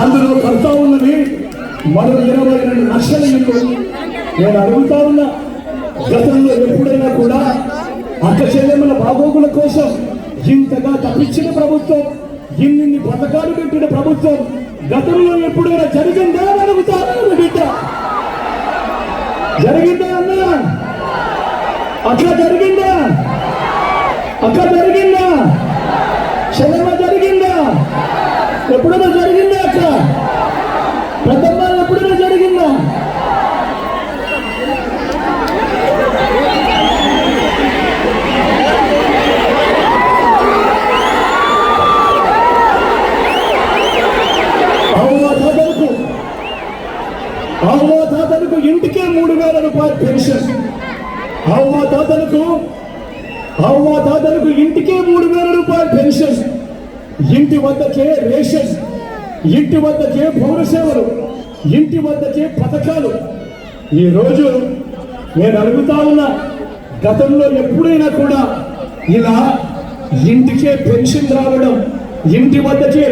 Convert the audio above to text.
అందులో కడతా ఉన్నది మరో ఇరవై రెండు లక్షల ఇల్లు నేను అడుగుతా ఉన్నా. గతంలో ఎప్పుడైనా కూడా అక్క చెల్లెమ్మల బాగోగుల కోసం ఇంతగా తప్పించిన ప్రభుత్వం ఇన్ని పథకాలు పెట్టిన ప్రభుత్వం గతంలో ఎప్పుడైనా జరిగిందా అని అడుగుతా బిడ్డ? జరిగిందా అన్నా? అక్క జరిగిందా? అక్క జరిగిందా? చెల్లెమ్మ జరిగిందా? ఎప్పుడైనా జరిగిందా అక్క పెద్దమ్మ ఎప్పుడైనా జరిగిందా అవ్వ తాతలకు అవ్వ తాతలకు ఇంటికే మూడు వేల రూపాయలు పెన్షన్. అవ్వ తాతలకు అవ్వ తాతలకు ఇంటికే మూడు వేల రూపాయలు పెన్షన్. ఇంటి వద్దకే రేషన్ ఇంటి వద్దకే పౌర సేవలు ఇంటి వద్దకే పథకాలు. ఈ రోజు నేను అడుగుతా ఉన్నా గతంలో ఎప్పుడైనా కూడా ఇలా ఇంటికే పెన్షన్ రావడం ఇంటి వద్దకే